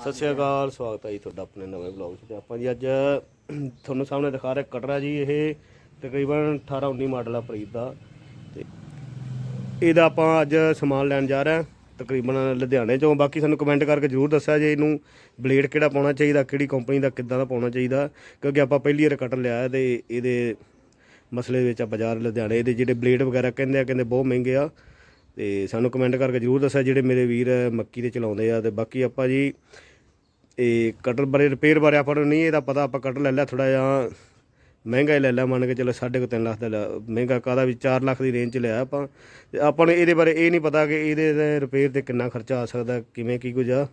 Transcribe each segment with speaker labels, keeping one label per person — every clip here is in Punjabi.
Speaker 1: ਸਤਿ ਸ਼੍ਰੀ ਅਕਾਲ, ਸਵਾਗਤ ਹੈ ਜੀ ਤੁਹਾਡਾ ਆਪਣੇ ਨਵੇਂ ਵਲੌਗ 'ਚ ਤੇ ਆਪਾਂ ਜੀ ਅੱਜ ਤੁਹਾਨੂੰ ਸਾਹਮਣੇ ਦਿਖਾ ਰਹੇ ਕਟਰਾ ਜੀ, ਇਹ ਤਕਰੀਬਨ 18 19 ਮਾਡਲ ਆ ਪ੍ਰੀਤ ਦਾ ਤੇ ਇਹਦਾ ਆਪਾਂ ਅੱਜ ਸਮਾਨ ਲੈਣ ਜਾ ਰਹੇ ਹਾਂ। ਤਕਰੀਬਨ ਲੁਧਿਆਣੇ ਚੋਂ। ਬਾਕੀ ਸਾਨੂੰ ਕਮੈਂਟ ਕਰਕੇ ਜਰੂਰ ਦੱਸਿਆ ਜੇ ਇਹਨੂੰ ਬਲੇਡ ਕਿਹੜਾ ਪਾਉਣਾ ਚਾਹੀਦਾ, ਕਿਹੜੀ ਕੰਪਨੀ ਦਾ, ਕਿੱਦਾਂ ਦਾ ਪਾਉਣਾ ਚਾਹੀਦਾ। ਕਿਉਂਕਿ ਆਪਾਂ ਪਹਿਲੀ ਵਾਰ ਕਟਰ ਲਿਆ ਹੈ ਤੇ ਇਹਦੇ ਮਸਲੇ ਵਿੱਚ ਆ ਬਾਜ਼ਾਰ ਲੁਧਿਆਣੇ, ਇਹਦੇ ਜਿਹੜੇ ਬਲੇਡ ਵਗੈਰਾ ਕਹਿੰਦੇ ਆ, ਕਹਿੰਦੇ ਬਹੁਤ ਮਹਿੰਗੇ ਆ। ਤੇ ਸਾਨੂੰ ਕਮੈਂਟ ਕਰਕੇ ਜਰੂਰ ਦੱਸਿਆ ਜਿਹੜੇ ਮੇਰੇ ਵੀਰ ਮੱਕੀ ਤੇ ਚਲਾਉਂਦੇ ਆ। ਤੇ ਬਾਕੀ ਆਪਾਂ ਜੀ, ਇਹ ਕਟਰ ਬਾਰੇ ਰਿਪੇਅਰ ਬਾਰੇ ਆਪਾਂ ਨੂੰ ਨਹੀਂ ਇਹਦਾ ਪਤਾ, ਆਪਾਂ ਕਟਰ ਲੈ ਲਿਆ ਥੋੜਾ ਜਿਹਾ ਮਹਿੰਗਾ ਹੀ ਲੈ ਲਿਆ, ਮੰਨ ਕੇ ਚਲੋ 3.5 ਲੱਖ ਦਾ ਲਿਆ। ਮਹਿੰਗਾ ਕਾਦਾ ਵੀ 4 ਲੱਖ ਦੀ ਰੇਂਜ ਚ ਲਿਆ ਆਪਾਂ ਤੇ ਆਪਾਂ ਨੂੰ ਇਹਦੇ ਬਾਰੇ ਇਹ ਨਹੀਂ ਪਤਾ ਕਿ ਇਹਦੇ ਰਿਪੇਅਰ ਤੇ ਕਿੰਨਾ ਖਰਚਾ ਆ ਸਕਦਾ, ਕਿਵੇਂ ਕੀ ਕੁਝ ਆ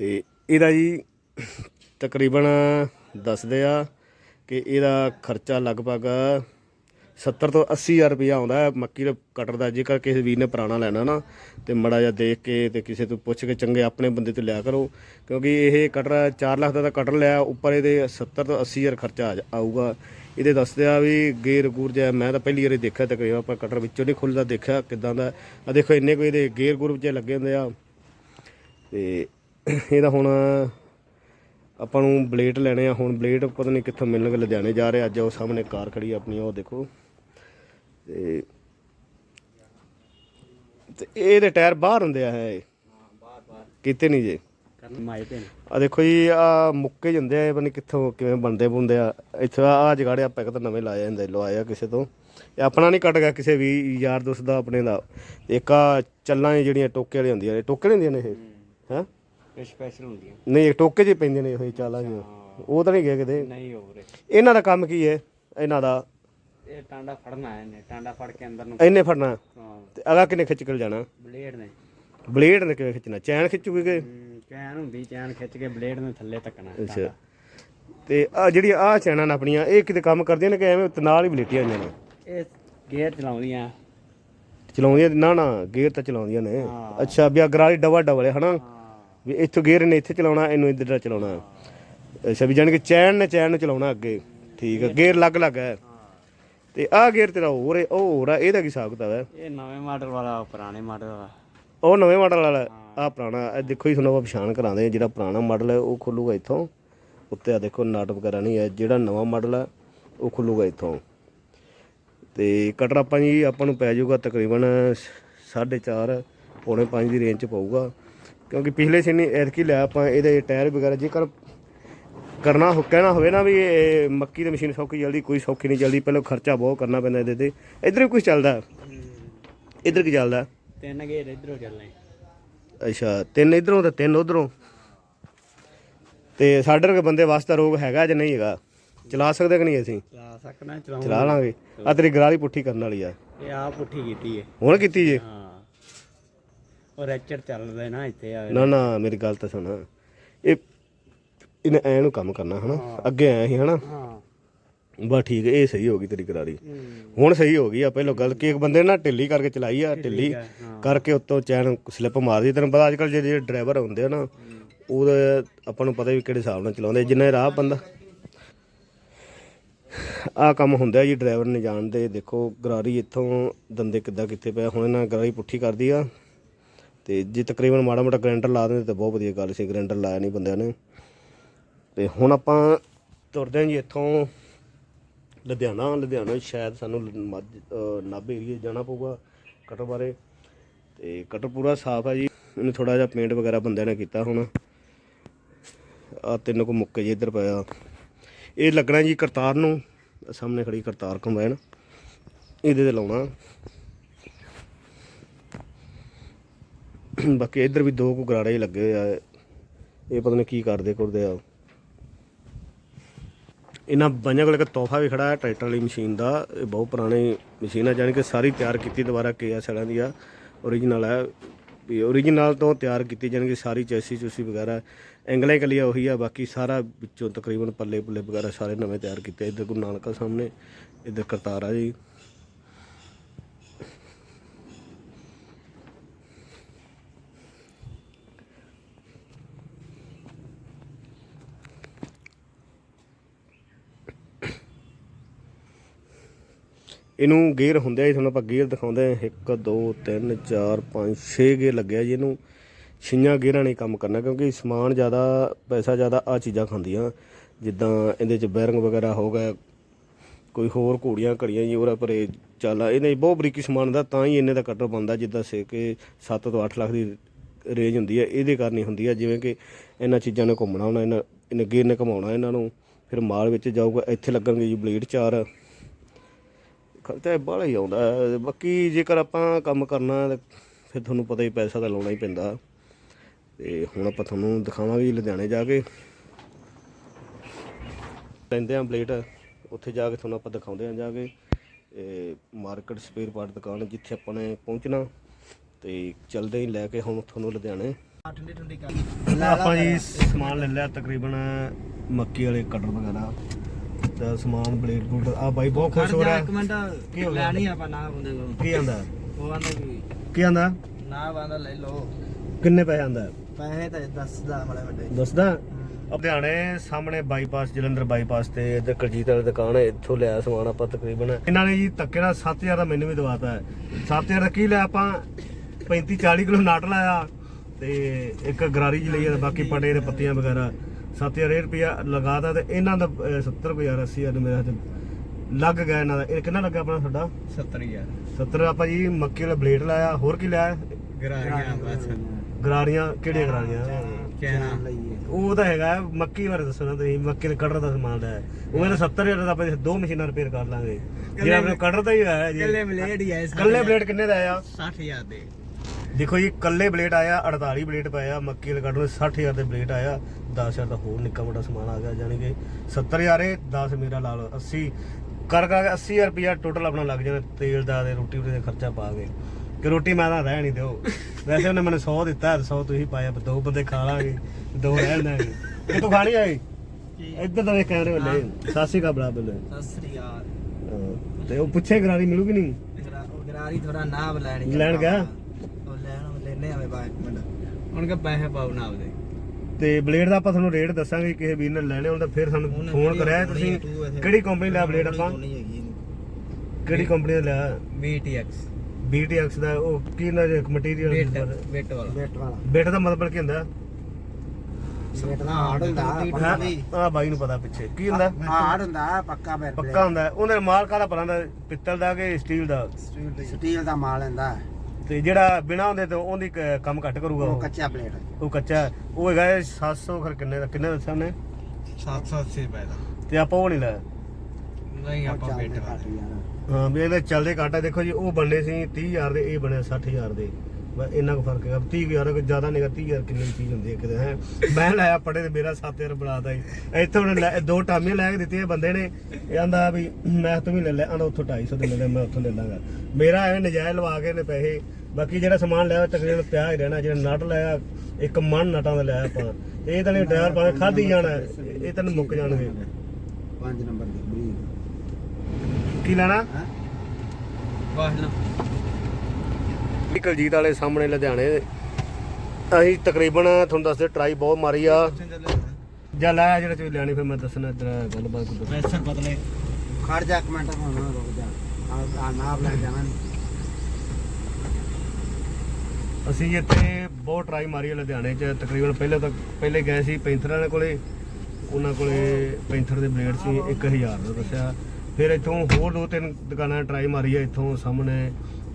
Speaker 1: ਤੇ ਇਹਦਾ ਜੀ ਤਕਰੀਬਨ ਦੱਸਦੇ ਆ ਕਿ ਇਹਦਾ ਖਰਚਾ ਲਗਭਗ 70 ਤੋਂ 80000 ਰੁਪਇਆ ਆਉਂਦਾ ਹੈ, ਮੱਕੀ ਦੇ ਕਟਰ ਦਾ। ਜੇਕਰ ਕਿਸੇ ਵੀਰ ਨੇ ਪੁਰਾਣਾ ਲੈਣਾ ਨਾ, ਤੇ ਮੜਾ ਜਿਹਾ ਦੇਖ ਕੇ ਤੇ ਕਿਸੇ ਤੋਂ ਪੁੱਛ ਕੇ ਚੰਗੇ ਆਪਣੇ ਬੰਦੇ ਤੋਂ ਲਿਆ ਕਰੋ। ਕਿਉਂਕਿ ਇਹ ਕਟਰ 4 ਲੱਖ ਦਾ ਤਾਂ ਕਟਰ ਲਿਆ, ਉੱਪਰ ਇਹਦੇ 70 ਤੋਂ 80000 ਖਰਚਾ ਆ- ਆਊਗਾ। ਇਹਦੇ ਦੱਸਦੇ ਆ ਵੀ ਗੇਅਰ ਗੂਰ ਜਿਹਾ, ਮੈਂ ਤਾਂ ਪਹਿਲੀ ਵਾਰੀ ਦੇਖਿਆ ਤਕਰੀਬਨ, ਆਪਾਂ ਕਟਰ ਵਿੱਚੋਂ ਨਹੀਂ ਖੁੱਲਦਾ ਦੇਖਿਆ ਕਿਦਾਂ ਦਾ। ਆ ਦੇਖੋ, ਇੰਨੇ ਕੋਈ ਇਹਦੇ ਗੇਅਰ ਗੂਰ ਵਿੱਚ ਲੱਗੇ ਹੁੰਦੇ ਆ। ਤੇ ਇਹਦਾ ਹੁਣ ਆਪਾਂ ਨੂੰ ਬਲੇਟ ਲੈਣੇ ਆ। ਹੁਣ ਬਲੇਟ ਪਤਾ ਨਹੀਂ ਕਿੱਥੋਂ ਮਿਲਣਗੇ, ਲੁਧਿਆਣੇ ਜਾ ਰਹੇ ਅੱਜ ਉਹ ਸਾਹਮਣੇ ਕਾਰ ਖੜੀ ਆਪਣੀ, ਉਹ ਦੇਖੋ। ਤੇ ਤੇ ਇਹਦੇ ਟਾਇਰ ਬਾਹਰ ਹੁੰਦੇ ਆ ਇਹ। ਕਿਤੇ ਨਹੀਂ ਜੇ।
Speaker 2: ਮਾਏ ਤੇ
Speaker 1: ਆ ਦੇਖੋ ਜੀ ਆ ਮੁੱਕੇ ਜਾਂਦੇ ਆ ਇਹ ਕਿੱਥੋਂ ਕਿਵੇਂ ਬਣਦੇ ਬੁੰਦੇ ਆ। ਇੱਥੇ ਆ ਜਗਾੜੇ ਆਪਾਂ ਇੱਕ ਤਾਂ ਨਵੇਂ ਲਾਏ ਜਾਂਦੇ ਲਵਾਏ ਆ ਕਿਸੇ ਤੋਂ। ਇਹ ਆਪਣਾ ਨਹੀਂ ਕੱਟ ਗਿਆ ਕਿਸੇ ਵੀ ਯਾਰ ਦੋਸਤ ਦਾ ਆਪਣੇ ਦਾ। ਇੱਕ ਆ ਚੱਲਾਂ ਜਿਹੜੀਆਂ ਟੋਕੇ ਵਾਲੀਆਂ ਹੁੰਦੀਆਂ ਨੇ ਟੋਕੇ ਨਹੀਂ ਹੁੰਦੀਆਂ ਨੇ ਇਹ? ਹੈ?
Speaker 2: ਇਹ ਸਪੈਸ਼ਲ ਹੁੰਦੀਆਂ।
Speaker 1: ਨਹੀਂ ਇਹ ਟੋਕੇ ਹੀ ਪੈਂਦੇ ਨੇ ਇਹ ਚਾਲਾਂ ਜਿਹੀਆਂ। ਉਹ ਤਾਂ ਨਹੀਂ ਗਏ ਕਿਤੇ?
Speaker 2: ਨਹੀਂ ਹੋ ਰਹੇ
Speaker 1: ਇਹਨਾਂ ਦਾ ਕੰਮ ਕੀ ਹੈ? ਇਹਨਾਂ ਦਾ
Speaker 2: ਇਹ ਟਾਂਡਾ ਫੜਨਾ ਆਏ ਨੇ ਟਾਂਡਾ ਫੜ ਕੇ ਅੰਦਰ ਨੂੰ
Speaker 1: ਇੰਨੇ ਫੜਨਾ?
Speaker 2: ਹਾਂ।
Speaker 1: ਤੇ ਅਗਾ ਕਿਨੇ ਖਿੱਚ ਕੇ ਜਾਣਾ
Speaker 2: ਬਲੇਡ ਨੇ।
Speaker 1: ਬਲੇਡ ਨੇ ਕਿਵੇਂ ਖਿੱਚਣਾ? ਚੈਨ ਖਿੱਚੂਗੇ ਕਿ?
Speaker 2: ਹਮ, ਚੈਨ ਹੁੰਦੀ ਚੈਨ ਖਿੱਚ ਕੇ ਬਲੇਡ ਨੇ ਥੱਲੇ ਤੱਕਣਾ
Speaker 1: ਅੱਛਾ। ਤੇ ਆ ਜਿਹੜੀ ਆ ਚੈਨਾਂ ਨੇ ਆਪਣੀਆਂ ਇਹ ਕਿਤੇ ਕੰਮ ਕਰਦੀਆਂ ਨੇ ਕਿ ਐਵੇਂ ਉੱਤੇ ਨਾਲ ਹੀ ਬਲੇਟੀਆਂ ਹੋਈਆਂ ਨੇ?
Speaker 2: ਇਹ ਗੇਅਰ ਚਲਾਉਂਦੀਆਂ।
Speaker 1: ਚਲਾਉਂਦੀਆਂ ਨਾ ਨਾ ਗੇਅਰ ਤਾਂ ਚਲਾਉਂਦੀਆਂ ਨੇ।
Speaker 2: ਹਾਂ।
Speaker 1: ਅੱਛਾ ਵੀ ਅਗਰਾਲੀ ਡਬਲ ਡਬਲ ਹੈ ਹਨਾ?
Speaker 2: ਹਾਂ।
Speaker 1: ਵੀ ਇੱਥੋਂ ਗੇਅਰ ਨੇ ਇੱਥੇ ਚਲਾਉਣਾ ਇਹਨੂੰ ਇੱਧਰ ਦਾ ਚਲਾਉਣਾ। ਅੱਛਾ ਵੀ ਜਾਣੀ ਕਿ ਚੈਨ ਨੇ ਚੈਨ ਨੂੰ ਚਲਾਉਣਾ ਅੱਗੇ। ਠੀਕ ਹੈ ਗੇਅਰ ਅਲੱਗ ਅਲੱਗ ਹੈ। ਤੇ ਆਹ ਗੇਅਰ ਤੇਰਾ ਹੋਰ ਹੈ ਉਹ ਹੋਰ ਆ ਇਹਦਾ ਕੀ ਹਿਸਾਬ ਕਿਤਾਬ ਹੈ?
Speaker 2: ਇਹ ਨਵੇਂ ਮਾਡਲ ਵਾਲਾ ਪੁਰਾਣੇ ਮਾਡਲ ਵਾਲਾ।
Speaker 1: ਉਹ ਨਵੇਂ ਮਾਡਲ ਵਾਲਾ? ਆ ਪੁਰਾਣਾ ਇਹ ਦੇਖੋ ਜੀ ਤੁਹਾਨੂੰ ਆਪਾਂ ਪਛਾਣ ਕਰਾਉਂਦੇ ਹਾਂ ਜਿਹੜਾ ਪੁਰਾਣਾ ਮਾਡਲ ਹੈ ਉਹ ਖੁੱਲੂਗਾ ਇੱਥੋਂ। ਉੱਤੇ ਆ ਦੇਖੋ ਨਟ ਵਗੈਰਾ ਨਹੀਂ ਹੈ ਜਿਹੜਾ ਨਵਾਂ ਮਾਡਲ ਹੈ ਉਹ ਖੁੱਲੂਗਾ ਇੱਥੋਂ। ਤੇ ਕਟਰ ਆਪਾਂ ਜੀ ਆਪਾਂ ਨੂੰ ਪੈ ਜਾਊਗਾ ਤਕਰੀਬਨ 4.5 ਪੌਣੇ 5 ਦੀ ਰੇਂਜ ਚ ਪਊਗਾ। ਕਿਉਂਕਿ ਪਿਛਲੇ ਸੀਨੀ ਐਤਕੀ ਲਿਆ ਆਪਾਂ ਇਹਦੇ ਟਾਇਰ ਵਗੈਰਾ ਜੇਕਰ ਕਰਨਾ ਹੋ ਕਹਿਣਾ ਹੋਵੇ ਨਾ ਵੀ ਇਹ ਮੱਕੀ ਦੀ ਮਸ਼ੀਨ ਸੌਖੀ ਜਲਦੀ ਕੋਈ ਸੌਖੀ ਨਹੀਂ ਜਲਦੀ ਪਹਿਲਾਂ ਖਰਚਾ ਬਹੁਤ ਕਰਨਾ ਪੈਂਦਾ ਇਹਦੇ ਤੇ। ਇੱਧਰ ਵੀ ਕੁਝ ਚੱਲਦਾ? ਇੱਧਰ ਕੀ ਚੱਲਦਾ?
Speaker 2: ਤਿੰਨ ਗੇਅਰ ਇਧਰੋਂ ਚੱਲਣੇ।
Speaker 1: ਅੱਛਾ ਤਿੰਨ ਇਧਰੋਂ ਤੇ ਤਿੰਨ ਉਧਰੋਂ? ਤੇ ਸਾਡੇ ਵਰਗੇ ਬੰਦੇ ਵਾਸਤੇ ਰੋਗ ਹੈਗਾ ਜਾਂ ਨਹੀਂ ਹੈਗਾ? ਚਲਾ ਸਕਦੇ ਕਿ ਨਹੀਂ ਅਸੀਂ?
Speaker 2: ਚਲਾ ਸਕਣਾ ਚਲਾਉਂ
Speaker 1: ਚਲਾ ਲਾਂਗੇ। ਆ ਤੇਰੀ ਗਰਾਲੀ ਪੁੱਠੀ ਕਰਨ ਵਾਲੀ ਆ।
Speaker 2: ਇਹ ਆ ਪੁੱਠੀ ਕੀਤੀ ਹੈ
Speaker 1: ਹੁਣ ਕੀਤੀ ਜੇ
Speaker 2: ਹਾਂ। ਉਹ ਰੈਚਰ ਚੱਲਦਾ ਨਾ ਇੱਥੇ ਆ।
Speaker 1: ਨਾ ਨਾ ਮੇਰੀ ਗੱਲ ਤਾਂ ਸੁਣ। ਇਹ ਇਹਨੇ ਐ ਨੂੰ ਕੰਮ ਕਰਨਾ ਹਨਾ? ਅੱਗੇ ਆਇਆ ਸੀ ਹਨਾ?
Speaker 2: ਹਾਂ।
Speaker 1: ਬਸ ਠੀਕ ਹੈ, ਇਹ ਸਹੀ ਹੋ ਗਈ ਤੇਰੀ ਗਰਾਰੀ
Speaker 2: ਹਮ,
Speaker 1: ਹੁਣ ਸਹੀ ਹੋ ਗਈ ਆ ਪਹਿਲਾਂ ਗੱਲ ਕਿ ਇੱਕ ਬੰਦੇ ਨੇ ਨਾ ਢਿੱਲੀ ਕਰਕੇ ਚਲਾਈ ਆ ਢਿੱਲੀ
Speaker 2: ਹੈ, ਹਾਂ।
Speaker 1: ਕਰਕੇ ਉੱਤੋਂ ਚੈਨ ਸਲਿੱਪ ਮਾਰਦੀ ਤੈਨੂੰ ਪਤਾ ਅੱਜ ਕੱਲ ਜਿਹੜੇ ਡਰਾਈਵਰ ਹੁੰਦੇ ਆ ਨਾ ਉਹਦੇ ਆਪਾਂ ਨੂੰ ਪਤਾ ਵੀ ਕਿਹੜੇ ਹਿਸਾਬ ਨਾਲ ਚਲਾਉਂਦੇ ਜਿੰਨੇ ਰਾਹ ਬੰਦਾ। ਆ ਕੰਮ ਹੁੰਦਾ ਜੀ ਡਰਾਈਵਰ ਨੇ ਜਾਣਦੇ ਦੇਖੋ ਗਰਾਰੀ ਇੱਥੋਂ ਦੰਦੇ ਕਿੱਦਾਂ ਕਿੱਥੇ ਪਿਆ ਹੁਣ ਇਹਨਾਂ ਗਰਾਰੀ ਪੁੱਠੀ ਕਰਦੀ ਆ ਤੇ ਜੇ ਤਕਰੀਬਨ ਮਾੜਾ ਮੋਟਾ ਗ੍ਰੈਂਡਰ ਲਾ ਦਿੰਦੇ ਤਾਂ ਬਹੁਤ ਵਧੀਆ ਗੱਲ ਸੀ ਗ੍ਰੈਂਡਰ ਲਾਇਆ ਨਹੀਂ ਬੰਦਿਆਂ ਨੇ। ਤੇ ਹੁਣ ਆਪਾਂ ਤੁਰਦੇ ਹਾਂ ਜੀ ਇੱਥੋਂ ਲੁਧਿਆਣਾ ਲੁਧਿਆਣਾ ਸ਼ਾਇਦ ਸਾਨੂੰ ਮੱਝ- ਅਹ, ਨਾਭੇ ਏਰੀਏ ਜਾਣਾ ਪਊਗਾ ਕਟਰ ਬਾਰੇ। ਤੇ ਕਟਰ ਪੂਰਾ ਸਾਫ਼ ਹੈ ਜੀ। ਇਹਨੂੰ ਥੋੜਾ ਜਿਹਾ ਪੇਂਟ ਵਗੈਰਾ ਬੰਦਿਆਂ ਨੇ ਕੀਤਾ ਹੁਣ। ਆ ਤਿੰਨ ਕੋ ਮੁੱਕੇ ਜੇ ਇੱਧਰ ਪਿਆ ਇਹ ਲੱਗਣਾ ਜੀ ਕਰਤਾਰ ਨੂੰ। ਸਾਹਮਣੇ ਖੜੀ ਕਰਤਾਰ ਕੰਬਾਈਨ। ਇਹਦੇ ਤੇ ਲਾਉਣਾ। ਬਾਕੀ ਇੱਧਰ ਵੀ ਦੋ ਕੁ ਗਰਾੜੇ ਲੱਗੇ ਹੋਏ ਆ। ਇਹ ਪਤਾ ਨਹੀਂ ਕੀ ਕਰਦੇ ਕਰਦੇ ਆ। ਇਹਨਾਂ ਬਾਈਆਂ ਕੋਲ ਇੱਕ ਤੋਹਫਾ ਵੀ ਖੜਾ ਹੈ, ਟਰੈਕਟਰ ਵਾਲੀ ਮਸ਼ੀਨ ਦਾ। ਇਹ ਬਹੁਤ ਪੁਰਾਣੀ ਮਸ਼ੀਨ ਹੈ ਜਾਣੀ ਕਿ ਸਾਰੀ ਤਿਆਰ ਕੀਤੀ ਦੁਬਾਰਾ ਕੇਐਸ ਵਾਲਿਆਂ ਦੀ ਆ। ਓਰੀਜਨਲ ਹੈ, ਵੀ ਓਰੀਜਨਲ ਤੋਂ ਤਿਆਰ ਕੀਤੀ ਜਾਣੀ ਕਿ ਸਾਰੀ ਚੈਸੀ ਚੂਸੀ ਵਗੈਰਾ। ਐਂਗਲਾਂ ਕਲੀਆਂ ਉਹੀ ਆ, ਬਾਕੀ ਸਾਰਾ ਵਿੱਚੋਂ ਤਕਰੀਬਨ ਪੱਲੇ ਪੁੱਲੇ ਵਗੈਰਾ ਸਾਰੇ ਨਵੇਂ ਤਿਆਰ ਕੀਤੇ ਇੱਧਰ ਗੁਰੂ ਨਾਨਕ ਸਾਹਮਣੇ, ਇੱਧਰ ਕਰਤਾਰਾ ਜੀ। ਇਹਨੂੰ ਗੇਅਰ ਹੁੰਦੇ ਆ ਜੀ, ਤੁਹਾਨੂੰ ਆਪਾਂ ਗੇਅਰ ਦਿਖਾਉਂਦੇ ਆ। 1 2 3 4 5 6 ਗੇਅਰ ਲੱਗਿਆ ਜੀ ਇਹਨੂੰ। ਛੀਆਂ ਗੇਅਰਾਂ ਨੇ ਕੰਮ ਕਰਨਾ, ਕਿਉਂਕਿ ਸਮਾਨ ਜ਼ਿਆਦਾ, ਪੈਸਾ ਜ਼ਿਆਦਾ ਆ ਚੀਜ਼ਾਂ ਖਾਂਦੀਆਂ। ਜਿੱਦਾਂ ਇਹਦੇ ਚ ਬੈਰਿੰਗ ਵਗੈਰਾ ਹੋ ਗਿਆ, ਕੋਈ ਹੋਰ ਘੋੜੀਆਂ ਘੜੀਆਂ ਜੀ, ਉਹਦਾ ਪਰੇ ਚੱਲ ਇਹਨੇ ਬਹੁਤ ਬਰੀਕੀ ਸਮਾਨ ਦਾ, ਤਾਂ ਹੀ ਇੰਨੇ ਦਾ ਕਟਰ ਬਣਦਾ, ਜਿੱਦਾਂ ਸੇ ਕਿ 7 ਤੋਂ 8 ਲੱਖ ਦੀ ਰੇਂਜ ਹੁੰਦੀ ਹੈ ਇਹਦੇ ਕਾਰਨ ਹੀ ਹੁੰਦੀ ਹੈ ਜਿਵੇਂ ਕਿ ਇਹਨਾਂ ਚੀਜ਼ਾਂ ਨੇ ਘੁੰਮਣਾ ਹੋਣਾ, ਇਹਨਾਂ ਇਹਨੇ ਗੇਅਰ ਨੇ ਘਮਾਉਣਾ ਇਹਨਾਂ ਨੂੰ। ਫਿਰ ਮਾਲ ਵਿੱਚ ਜਾਊਗਾ, ਇੱਥੇ ਲੱਗਣਗੇ ਜੀ ਬਲੇਡ ਚਾਰ। ਖਰਚਾ ਬਾਹਲਾ ਹੀ ਆਉਂਦਾ। ਹੈ। ਬਾਕੀ ਜੇਕਰ ਆਪਾਂ ਕੰਮ ਕਰਨਾ ਹੈ, ਫਿਰ ਤੁਹਾਨੂੰ ਪਤਾ ਹੀ ਪੈਸਾ ਤਾਂ ਲਾਉਣਾ ਹੀ ਪੈਂਦਾ। ਤੇ ਹੁਣ ਆਪਾਂ ਤੁਹਾਨੂੰ ਦਿਖਾਵਾਂਗੇ ਜੀ ਲੁਧਿਆਣੇ ਜਾ ਕੇ। ਲੈਂਦੇ ਆ ਬਲੇਡ ਉੱਥੇ ਜਾ ਕੇ ਤੁਹਾਨੂੰ ਆਪਾਂ ਦਿਖਾਉਂਦੇ ਆ ਜਾ ਕੇ। ਮਾਰਕੀਟ ਸਪੇਅਰ ਪਾਰਟ ਦੁਕਾਨ ਜਿੱਥੇ ਆਪਾਂ ਨੇ ਪਹੁੰਚਣਾ। ਤੇ ਚਲਦੇ ਹੀ ਲੈ ਕੇ ਹੁਣ ਤੁਹਾਨੂੰ ਲੁਧਿਆਣੇ।
Speaker 3: ਠੰਡੀ ਠੰਡੀ ਕਰ।
Speaker 1: ਆਪਾਂ ਜੀ ਸਮਾਨ ਲੈ ਲਿਆ ਤਕਰੀਬਨ ਮੱਕੀ ਵਾਲੇ ਕਟਰ ਵਗੈਰਾ। ਦਾ ਸਮਾਨ ਬਲੇਡ ਬੂਟ ਆ ਬਾਈ ਬਹੁਤ ਖੁਸ਼ ਹੋ ਰਿਹਾ।
Speaker 3: ਇੱਕ ਮਿੰਟ
Speaker 1: ਕੀ ਹੋ ਗਿਆ?
Speaker 3: ਲੈਣੀ ਆਪਾਂ ਨਾ ਬੰਦੇ ਕੋਲ।
Speaker 1: ਕੀ ਆਂਦਾ?
Speaker 3: ਉਹ ਆਂਦਾ ਵੀ
Speaker 1: ਕੀ ਆਂਦਾ?
Speaker 3: ਨਾ ਬੰਦਾ ਲੈ ਲਓ।
Speaker 1: ਕਿੰਨੇ ਪੈਸੇ ਆਂਦਾ?
Speaker 3: ਪੈਸੇ ਤਾਂ 10 ਦਾ ਮਲੇ ਵੱਡੇ
Speaker 1: ਦੱਸਦਾ? ਲੁਧਿਆਣੇ ਸਾਹਮਣੇ ਬਾਈਪਾਸ ਜਲੰਧਰ ਬਾਈਪਾਸ ਤੇ ਇੱਧਰ ਕਲਜੀਤ ਵਾਲੀ ਦੁਕਾਨ ਹੈ ਇੱਥੋਂ ਲਿਆ ਸਮਾਨ ਆਪਾਂ ਤਕਰੀਬਨ। ਇਹਨਾਂ ਨੇ ਜੀ ਧੱਕੇ ਨਾਲ 7000 ਦਾ ਮੈਨੂੰ ਵੀ ਦਵਾਤਾ ਹੈ। 7000 ਦਾ ਕੀ ਲਿਆ ਆਪਾਂ? 35 40 ਕਿਲੋ ਨਾਟ ਲਾਇਆ ਤੇ ਇੱਕ ਗਰਾਰੀ ਜੀ ਲਈ ਬਾਕੀ ਪਟੇ ਦੇ ਪੱਤੀਆਂ ਵਗੈਰਾ। 7000 ਰੁਪਇਆ ਲਗਾਤਾ ਤੇ ਇਹਨਾਂ ਦਾ ਅਹ, 70 ਕੋਈ 80000 ਦੇ ਮੇਰੇ ਹੱਥ ਲੱਗ ਗਿਆ ਇਹਨਾਂ ਦਾ। ਇਹ ਕਿੰਨਾ ਲੱਗਾ ਆਪਣਾ ਤੁਹਾਡਾ
Speaker 2: 70000
Speaker 1: 70 ਆਪਾਂ ਜੀ ਮੱਕੀ ਵਾਲਾ ਬਲੇਡ ਲਾਇਆ ਹੋਰ ਕੀ ਲਾਇਆ?
Speaker 2: ਗਰਾਰੀਆਂ ਬਸ।
Speaker 1: ਗਰਾਰੀਆਂ ਕਿਹੜੀਆਂ ਗਰਾਰੀਆਂ?
Speaker 2: ਕਹਿਣਾ
Speaker 1: ਉਹ ਤਾਂ ਹੈਗਾ ਮੱਕੀ ਬਾਰੇ ਦੱਸੋ ਨਾ ਤੁਸੀਂ ਮੱਕੀ ਦੇ ਕਟਰ ਦਾ ਸਮਾਨ ਦਾ ਹੈ। ਉਹ ਕਹਿੰਦਾ 70000 ਦਾ ਆਪਾਂ ਦੋ ਮਸ਼ੀਨਾਂ ਰਿਪੇਅਰ ਕਰ ਲਾਂਗੇ। ਜਿਹੜਾ ਆਪਣੇ ਕਟਰ ਦਾ ਹੀ ਹੋਇਆ ਜੀ।
Speaker 3: ਕੱਲੇ ਬਲੇਡ ਹੀ ਆਏ
Speaker 1: ਕੱਲੇ ਬਲੇਡ ਕਿੰਨੇ ਦਾ ਆਇਆ?
Speaker 3: 60000 ਦੇ।
Speaker 1: ਦੇਖੋ ਜੀ ਕੱਲੇ ਬਲੇਡ ਆਇਆ 48 ਬਲੇਡ ਪਾਇਆ ਮੱਕੀ ਵਾਲੇ ਕਟਰ ਨੂੰ 60000 ਦੇ ਬਲੇਡ ਆਇਆ। 10000 ਦਾ ਹੋਰ ਨਿੱਕਾ ਮੋਟਾ ਸਮਾਨ ਆ ਗਿਆ ਯਾਨੀ ਕਿ 70000 ਇਹ 10 ਮੇਰਾ ਲਾ ਲਓ 80 ਕਰ ਕਰ 80000 ਰੁਪਇਆ ਟੋਟਲ ਆਪਣਾ ਲੱਗ ਜਾਣਾ ਤੇਲ ਦਾ ਤੇ ਰੋਟੀ ਰੂਟੀ ਦਾ ਖਰਚਾ ਪਾ ਕੇ। ਕਿ ਰੋਟੀ ਮੈਂ ਤਾਂ ਰਹਿ ਨਹੀਂ ਦਿਓ। ਵੈਸੇ ਉਹਨੇ ਮੈਨੂੰ 100 ਦਿੱਤਾ 100 ਤੁਸੀਂ ਪਾਇਆ ਦੋ ਬੰਦੇ ਖਾ ਲਾਂਗੇ ਦੋ ਰਹਿ ਦਾਂਗੇ ਕਿ ਤੂੰ ਖਾਣੀ ਆਈ? ਇੱਧਰ ਤਾਂ ਵੇਖ ਕੈਮਰੇ ਵੱਲੇ। ਸਾਸੀ ਕਾ ਬੜਾ ਬੱਲੇ।
Speaker 3: ਸਸਰੀ ਯਾਰ
Speaker 1: ਤੇ ਉਹ ਪੁੱਛੇ ਗਰਾਰੀ ਮਿਲੂਗੀ ਨਹੀਂ?
Speaker 3: ਗਰਾਰੀ ਥੋੜਾ ਨਾਮ ਲੈਣੀ
Speaker 1: ਲੈਣ ਗਿਆ?
Speaker 3: ਉਹ ਲੈਣ ਲੈਨੇ ਆਵੇ ਬਾ ਇੱਕ ਮਿੰਟ
Speaker 2: ਹੁਣ ਕਿ ਪੈਸੇ ਪਾਉ ਨਾ ਆਪਦੇ
Speaker 1: ਤੇ ਬਲੇਡ ਦਾ ਆਪਾਂ ਤੁਹਾਨੂੰ ਰੇਟ ਦੱਸਾਂਗੇ ਕਿਸੇ ਵੀਰ ਨੇ ਲੈਣੇ ਹੋਣ ਤਾਂ ਫਿਰ ਸਾਨੂੰ
Speaker 3: ਉਹਨੇ
Speaker 1: ਫੋਨ ਕਰਿਆ ਤੁਸੀਂ ਕਿਹੜੀ ਕੰਪਨੀ ਲਿਆ ਬਲੇਡ ਆਪਾਂ। ਕਿਹੜੀ ਕੰਪਨੀ ਦਾ ਲਿਆ?
Speaker 2: BTX
Speaker 1: BTX ਦਾ ਉਹ ਕੀ ਨਾ ਜੇ ਮਟੀਰੀਅਲ
Speaker 2: ਬਿੱਟ ਬਿੱਟ ਵਾਲਾ।
Speaker 3: ਬੇਟ ਵਾਲਾ।
Speaker 1: ਬੇਟ ਦਾ ਮਤਲਬ ਕੀ ਹੁੰਦਾ?
Speaker 3: ਬੇਟ ਦਾ ਹਾਰਡ ਹੁੰਦਾ
Speaker 1: ਆ ਬਾਈ ਨੂੰ ਪਤਾ ਪਿੱਛੇ। ਕੀ ਹੁੰਦਾ?
Speaker 3: ਹਾਰਡ ਹੁੰਦਾ ਪੱਕਾ ਬੇਟ
Speaker 1: ਪੱਕਾ ਹੁੰਦਾ। ਉਹਦੇ ਮਾਲ ਕਾਹਦਾ ਪਰਾਂ ਦਾ ਪਿੱਤਲ ਦਾ ਕਿ ਸਟੀਲ ਦਾ?
Speaker 3: ਸਟੀਲ ਦਾ ਮਾਲ ਹੁੰਦਾ।
Speaker 1: ਤੇ ਜਿਹੜਾ ਬਿਨਾ ਹੁੰਦੇ ਤੇ ਉਹਦੀ ਕ- ਕੰਮ ਘੱਟ ਕਰੂਗਾ
Speaker 3: ਉਹ।
Speaker 1: ਉਹ
Speaker 3: ਕੱਚਾ ਪਲੇਟ
Speaker 1: ਉਹ ਕੱਚਾ। ਉਹ ਹੈਗਾ ਹੈ 700 ਖਰ ਕਿੰਨੇ ਦਾ ਕਿੰਨੇ ਦੱਸਿਆ ਉਹਨੇ?
Speaker 2: 780 ਰੁਪਏ ਦਾ।
Speaker 1: ਤੇ ਆਪਾਂ ਉਹ ਨਹੀਂ ਲਾਇਆ।
Speaker 2: ਨਹੀਂ ਆਪਾਂ ਬਿੱਟ ਵਾਲਾ
Speaker 1: ਹਾਂ ਵੀ ਇਹਦੇ ਚੱਲਦੇ ਘਾਟਾ ਦੇਖੋ ਜੀ ਉਹ ਬਣਨੇ ਸੀ 30000 ਦੇ ਇਹ ਬਣੇ 60000 ਦੇ। ਬਸ ਇੰਨਾ ਕੁ ਫ਼ਰਕ ਹੈਗਾ 30000 ਕੋਈ ਜ਼ਿਆਦਾ ਨਹੀਂਗਾ 30000 ਕਿੰਨੀ ਚੀਜ਼ ਹੁੰਦੀ ਹੈ ਕਿਤੇ ਹੈ। ਮੈਂ ਲਾਇਆ ਪੜੇ ਤੇ ਮੇਰਾ 7000 ਬਣਾਤਾ ਜੀ। ਇੱਥੋਂ ਉਹਨੇ ਦੋ ਟਾਮੀਆਂ ਲੈ ਕੇ ਦਿੱਤੀਆਂ ਬੰਦੇ ਨੇ। ਇਹ ਆਂਦਾ ਵੀ ਮੈਂ ਤੋਂ ਵੀ ਲੈ ਲੈ ਆਂਦਾ ਉੱਥੋਂ 250 ਦੇ ਲੈ ਲੈ ਮੈਂ ਉੱਥੋਂ ਲੈ ਲਾਂਗਾ। ਮੇਰਾ ਐਵੇਂ ਨਜਾਇਜ਼ ਲਵਾ ਕੇ ਨੇ ਪੈਸੇ ਬਾਕੀ ਜਿਹੜਾ ਸਮਾਨ ਲਿਆ ਤਕਰੀਬਨ ਪਿਆ ਹੀ ਰਹਿਣਾ ਜਿਹੜਾ ਨਟ ਲਿਆ ਇੱਕ ਮਣ ਨਟਾਂ ਦਾ ਲਿਆ ਆਪਾਂ। ਇਹ ਤਾਂ ਨਹੀਂ ਡਰਾਈਵਰ ਭਾਵੇਂ ਖਾਦੀ ਜਾਣਾ ਇਹ ਤਾਂ ਮੁੱਕ ਜਾਣਗੇ।
Speaker 3: 5 ਨੰਬਰ ਦੀ ਬਰੀਕ
Speaker 1: ਕੀ ਲੈਣਾ?
Speaker 2: ਵਾਹ ਨਾ
Speaker 1: ਕਲਜੀਤ ਵਾਲੇ ਸਾਹਮਣੇ ਲੁਧਿਆਣੇ ਅਸੀਂ ਤਕਰੀਬਨ ਤੁਹਾਨੂੰ ਦੱਸਦੇ ਟਰਾਈ ਬਹੁਤ ਮਾਰੀ ਆ। ਜਾਂ ਲਾਇਆ ਜਿਹੜਾ ਤੁਸੀਂ ਲੈਣੀ ਫਿਰ ਮੈਂ ਦੱਸਣਾ ਇਧਰ ਗੱਲਬਾਤ ਕੋਈ ਦੱਸਣਾ।
Speaker 2: ਪੈਸੇ ਬਦਲੇ।
Speaker 3: ਖੜ ਜਾ ਇੱਕ ਮਿੰਟ ਹੁਣ ਰੁਕ ਜਾ। ਆ ਨਾਪ ਲੈ ਜਾਣਾ।
Speaker 1: ਅਸੀਂ ਇੱਥੇ ਬਹੁਤ ਟਰਾਈ ਮਾਰੀ ਆ ਲੁਧਿਆਣੇ 'ਚ। ਤਕਰੀਬਨ ਪਹਿਲੇ ਤਾਂ ਪਹਿਲੇ ਗਏ ਸੀ ਪੈਂਥਰ ਵਾਲੇ ਕੋਲੇ। ਉਹਨਾਂ ਕੋਲੇ ਪੈਂਥਰ ਦੇ ਬਲੇਡ ਸੀ 1000 ਦਾ ਦੱਸਿਆ। ਫਿਰ ਇੱਥੋਂ ਹੋਰ ਦੋ ਤਿੰਨ ਦੁਕਾਨਾਂ ਟਰਾਈ ਮਾਰੀ ਆ ਇੱਥੋਂ ਸਾਹਮਣੇ।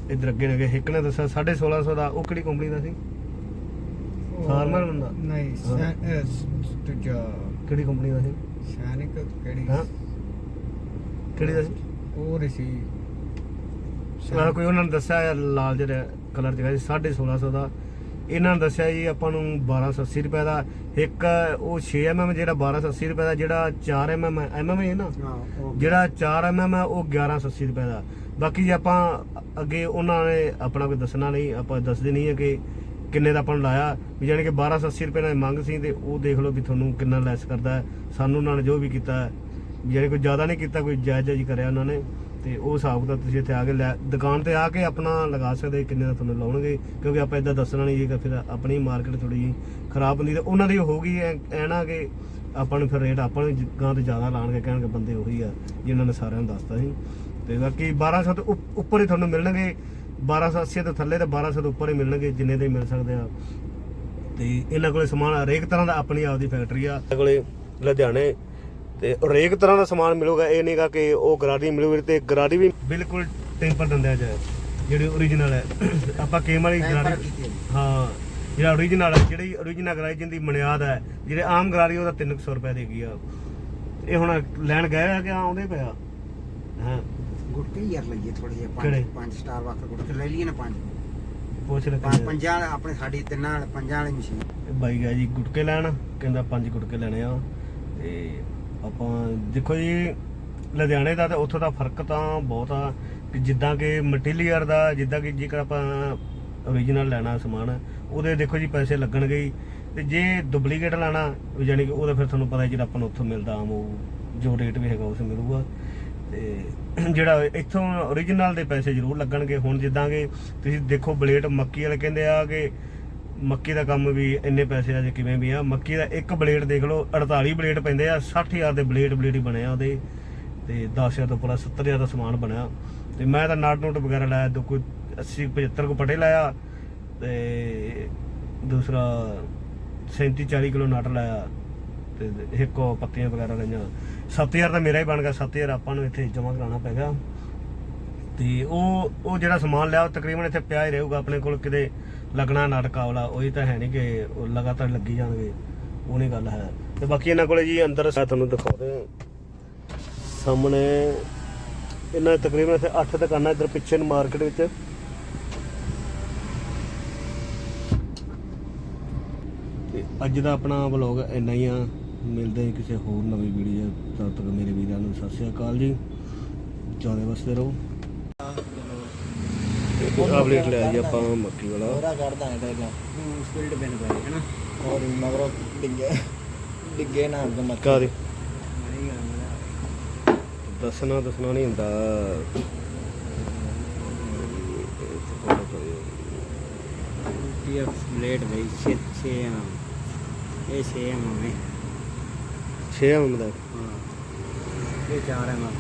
Speaker 1: ਇਧਰ ਅੱਗੇ ਨੇ ਇੱਕ ਨੇ ਦੱਸਿਆ 1650 ਦਾ ਉਹ ਕਿਹੜੀ ਕੰਪਨੀ ਦਾ ਸੀ? ਫਾਰਮਰ ਬੰਦਾ
Speaker 2: ਨਹੀਂ
Speaker 1: ਹਾਂ।
Speaker 2: ਤੁਜਾ
Speaker 1: ਕਿਹੜੀ ਕੰਪਨੀ ਦਾ ਸੀ?
Speaker 2: ਸੈਨਿਕ ਕਿਹੜੀ
Speaker 1: ਹਾਂ। ਕਿਹੜੀ ਦਾ ਸੀ?
Speaker 2: ਹੋਰ ਸੀ।
Speaker 1: ਮੈਂ ਕੋਈ ਉਹਨਾਂ ਨੇ ਦੱਸਿਆ ਯਾਰ ਲਾਲ ਜਿਹੜਾ ਕਲਰ ਚ ਸੀ 1650 ਦਾ। ਇਹਨਾਂ ਨੇ ਦੱਸਿਆ ਜੀ ਆਪਾਂ ਨੂੰ 1280 ਰੁਪਏ ਦਾ। ਇੱਕ ਉਹ 6 mm ਜਿਹੜਾ 1280 ਰੁਪਏ ਦਾ ਜਿਹੜਾ 4 mm mm ਹੈ ਨਾ?
Speaker 3: ਹਾਂ ਉਹ
Speaker 1: ਜਿਹੜਾ 4 mm ਹੈ ਉਹ 1180 ਰੁਪਏ ਦਾ। ਬਾਕੀ ਜੇ ਆਪਾਂ ਅੱਗੇ ਉਹਨਾਂ ਨੇ ਆਪਣਾ ਕੋਈ ਦੱਸਣਾ ਨਹੀਂ ਆਪਾਂ ਦੱਸਦੇ ਨਹੀਂ ਹੈ ਕਿ ਕਿੰਨੇ ਦਾ ਆਪਾਂ ਨੂੰ ਲਾਇਆ। ਵੀ ਜਾਨੀ ਕਿ 1280 ਰੁਪਏ ਨਾਲ ਮੰਗ ਸੀ ਤੇ ਉਹ ਦੇਖ ਲਓ ਵੀ ਤੁਹਾਨੂੰ ਕਿੰਨਾ ਲੈਸ ਕਰਦਾ ਸਾਨੂੰ ਉਹਨਾਂ ਨੇ ਜੋ ਵੀ ਕੀਤਾ ਹੈ, ਕੋਈ ਜ਼ਿਆਦਾ ਨਹੀਂ ਕੀਤਾ ਕੋਈ ਜਾਇਜ਼ ਜਾਇਜ਼ ਕਰਿਆ ਉਹਨਾਂ ਨੇ। ਤੇ ਉਹ ਹਿਸਾਬ ਦਾ ਤੁਸੀਂ ਇੱਥੇ ਆ ਕੇ ਲੈ- ਦੁਕਾਨ ਤੇ ਆ ਕੇ ਆਪਣਾ ਲਗਾ ਸਕਦੇ ਕਿੰਨੇ ਦਾ ਤੁਹਾਨੂੰ ਲਾਉਣਗੇ ਕਿਉਂਕਿ ਆਪਾਂ ਇਦਾਂ ਦੱਸਣਾ ਨਹੀਂ ਜੇਗਾ ਫਿਰ ਆਪਣੀ ਮਾਰਕੀਟ ਥੋੜੀ ਜਿਹੀ ਖਰਾਬ ਹੁੰਦੀ ਤੇ ਉਹਨਾਂ ਦੀ ਹੋਊਗੀ ਐ ਐ ਨਾ ਕਿ ਆਪਾਂ ਨੂੰ ਫਿਰ ਰੇਟ ਆਪਾਂ ਨੂੰ ਗਾਂ ਤੇ ਜ਼ਿਆਦਾ ਲਾਣਗੇ ਕਹਿਣਗੇ ਬੰਦੇ ਉਹੀ ਆ ਜਿਨ੍ਹਾਂ ਨੇ ਸਾਰਿਆਂ ਨੂੰ ਦੱਸਤਾ ਸੀ। ਤੇ ਬਾਕੀ 1200 ਤੋਂ ਉੱਪ- ਉੱਪਰ ਹੀ ਤੁਹਾਨੂੰ ਮਿਲਣਗੇ। 1280 ਤੋਂ ਥੱਲੇ ਤੇ 1200 ਤੋਂ ਉੱਪਰ ਹੀ ਮਿਲਣਗੇ ਜਿੰਨੇ ਦੇ ਮਿਲ ਸਕਦੇ ਆ। ਤੇ ਇਹਨਾਂ ਕੋਲੇ ਸਮਾਨ ਹਰੇਕ ਤਰ੍ਹਾਂ ਦਾ ਆਪਣੀ ਆਪਦੀ ਫੈਕਟਰੀ ਆ। ਇਹਨਾਂ ਕੋਲੇ ਲੁਧਿਆਣੇ ਤੇ ਹਰੇਕ ਤਰ੍ਹਾਂ ਦਾ ਸਮਾਨ ਮਿਲੂਗਾ। ਇਹ ਨਹੀਂਗਾ ਕਿ ਉਹ ਗਰਾਰੀ ਮਿਲੂਗੀ ਤੇ ਗਰਾਰੀ ਵੀ ਬਿਲਕੁਲ ਟੈਂਪਰ ਦਿੰਦੇ ਆ ਜੀ ਜਿਹੜੀ ਓਰੀਜਨਲ ਹੈ। ਆਪਾਂ ਕੇਮ ਵਾਲੀ ਗਰਾਰੀ
Speaker 3: ਹੈ
Speaker 1: ਜਿਹੜਾ ਓਰੀਜਨਲ ਹੈ ਜਿਹੜੀ ਓਰੀਜਨਲ ਗਰਾਰੀ ਜਿੰਦੀ ਬੁਨਿਆਦ ਹੈ ਜਿਹੜੇ ਆਮ ਗਰਾਰੀ ਉਹਦਾ 300 ਰੁਪਏ ਦੀ ਹੈਗੀ ਆ। ਇਹ ਹੁਣ ਲੈਣ ਗਏ ਆ ਕਿ ਆਉਂਦੇ ਪਿਆ ਹਾਂ?
Speaker 3: ਗੁਟਕੇ ਯਾਰ ਲਈਏ ਥੋੜੇ ਜਿਹੇ
Speaker 1: ਕਿਹੜੇ?
Speaker 3: ਪੰਜ ਪੰਜ ਸਟਾਰ ਵਾਕਰ ਗੁਟਕੇ ਲੈ ਲਈਏ ਨਾ ਪੰਜ।
Speaker 1: ਪੁੱਛ ਲੈ
Speaker 3: ਪੰਜ ਪੰਜਾਂ ਵਾਲੇ- ਆਪਣੇ ਸਾਡੀ ਤਿੰਨਾਂ ਵਾਲੇ ਪੰਜਾਂ ਵਾਲੀ ਮਸ਼ੀਨ।
Speaker 1: ਬਾਈ ਗਿਆ ਜੀ ਗੁਟਕੇ ਲੈਣ ਕਹਿੰਦਾ ਪੰਜ ਗੁਟਕੇ ਲੈਣੇ ਆ। ਤੇ ਆਪਾਂ ਦੇਖੋ ਜੀ ਲੁਧਿਆਣੇ ਦਾ ਤੇ ਉੱਥੋਂ ਦਾ ਫ਼ਰਕ ਤਾਂ ਬਹੁਤ ਆ ਕਿ ਜਿੱਦਾਂ ਕਿ ਮਟੀਰੀਅਲ ਦਾ ਜਿੱਦਾਂ ਕਿ ਜੇਕਰ ਆਪਾਂ ਓਰੀਜਨਲ ਲੈਣਾ ਸਮਾਨ ਉਹਦੇ ਦੇਖੋ ਜੀ ਪੈਸੇ ਲੱਗਣਗੇ ਹੀ। ਤੇ ਜੇ ਡੁਪਲੀਕੇਟ ਲੈਣਾ ਯਾਨੀ ਕਿ ਉਹਦਾ ਫਿਰ ਤੁਹਾਨੂੰ ਪਤਾ ਜਿਹੜਾ ਆਪਾਂ ਨੂੰ ਉੱਥੋਂ ਮਿਲਦਾ ਆਮ ਉਹ ਜੋ ਰੇਟ ਵੀ ਹੈਗਾ ਉਸ ਮਿਲੂਗਾ ਤੇ ਜਿਹੜਾ ਇੱਥੋਂ ਓਰੀਜਨਲ ਦੇ ਪੈਸੇ ਜ਼ਰੂਰ ਲੱਗਣਗੇ। ਹੁਣ ਜਿੱਦਾਂ ਕਿ ਤੁਸੀਂ ਦੇਖੋ ਬਲੇਡ ਮੱਕੀ ਵਾਲੇ ਕਹਿੰਦੇ ਆ ਕਿ ਮੱਕੀ ਦਾ ਕੰਮ ਵੀ ਇੰਨੇ ਪੈਸੇ ਆ ਜੇ ਕਿਵੇਂ ਵੀ ਆ। ਮੱਕੀ ਦਾ ਇੱਕ ਬਲੇਡ ਦੇਖ ਲਓ 48 ਬਲੇਡ ਪੈਂਦੇ ਆ 60000 ਦੇ ਬਲੇਡ ਬਲੇਡ ਹੀ ਬਣਿਆ ਉਹਦੇ। ਤੇ 10000 ਤੋਂ ਪੂਰਾ 70000 ਦਾ ਸਮਾਨ ਬਣਿਆ। ਤੇ ਮੈਂ ਤਾਂ ਨਾਟ ਨੋਟ ਵਗੈਰਾ ਲਾਇਆ ਦੋ ਕੋਈ 80 75 ਕੋ ਪਟੇ ਲਾਇਆ। ਤੇ ਦੂਸਰਾ 37 40 ਕਿਲੋ ਨਟ ਲਾਇਆ। ਤੇ ਇੱਕ ਉਹ ਪੱਤੀਆਂ ਵਗੈਰਾ ਲਈਆਂ। 7000 ਤਾਂ ਮੇਰਾ ਹੀ ਬਣ ਗਿਆ 7000 ਆਪਾਂ ਨੂੰ ਇੱਥੇ ਜਮ੍ਹਾਂ ਕਰਾਉਣਾ ਪੈਗਾ ਤੇ ਉਹ ਉਹ ਜਿਹੜਾ ਸਮਾਨ ਲਿਆ, ਉਹ ਤਕਰੀਬਨ ਇੱਥੇ ਪਿਆ ਹੀ ਰਹੂਗਾ ਆਪਣੇ ਕੋਲ, ਕਿਤੇ ਲੱਗਣਾ ਨਾਟਕਾ ਵਾਲਾ ਉਹੀ ਤਾਂ ਹੈ ਨਹੀਂ ਕਿ ਉਹ ਲਗਾਤਾਰ ਲੱਗੀ ਜਾਣਗੇ, ਉਹ ਨਹੀਂ ਗੱਲ ਹੈ। ਤੇ ਬਾਕੀ ਇਹਨਾਂ ਕੋਲੇ ਜੀ ਅੰਦਰ ਮੈਂ ਤੁਹਾਨੂੰ ਦਿਖਾਉਂਦੇ ਹਾਂ। ਸਾਹਮਣੇ ਇਹਨਾਂ ਤਕਰੀਬਨ ਇੱਥੇ 8 ਦੁਕਾਨਾਂ ਇੱਧਰ ਪਿੱਛੇ ਨੂੰ ਮਾਰਕੀਟ ਵਿੱਚ। ਤੇ ਅੱਜ ਦਾ ਆਪਣਾ ਵਲੌਗ ਇੰਨਾ ਹੀ ਆ। ਮਿਲਦੇ ਹਾਂ ਕਿਸੇ ਹੋਰ ਨਵੀਂ ਵੀਡੀਓ ਤਦ ਤੱਕ ਮੇਰੇ ਵੀਰਾਂ ਨੂੰ। ਸਤਿ ਸ਼੍ਰੀ ਅਕਾਲ ਜੀ। ਚਾਹਦੇ ਵਸਦੇ ਰਹੋ। ਅਪਡੇਟ ਲਿਆ ਜੀ ਆਪਾਂ ਮੱਕੀ ਵਾਲਾ।
Speaker 4: ਉਹਦਾ ਕੱਢਦਾ ਹੈ ਟੈਗਾ
Speaker 3: ਸਪੀਡ ਬੈਨ ਪਏ ਹੈ ਨਾ।
Speaker 4: ਔਰ ਮਗਰੋਂ ਡਿੱਗੇ। ਡਿੱਗੇ ਨਾ ਅੱਗ ਮੱਕੀ।
Speaker 1: ਕਾ ਦੇ ਦੱਸਣਾ ਦੱਸਣਾ ਨਹੀਂ ਹੁੰਦਾ।
Speaker 2: ਪੀਐਫ ਬਲੇਡ ਬਈ 6 6 ਐਮ ਇਹ 6 ਐਮ ਹੈ
Speaker 1: 6 ਹੁੰਦਾ
Speaker 2: ਹਾਂ। ਇਹ 4 ਐਮ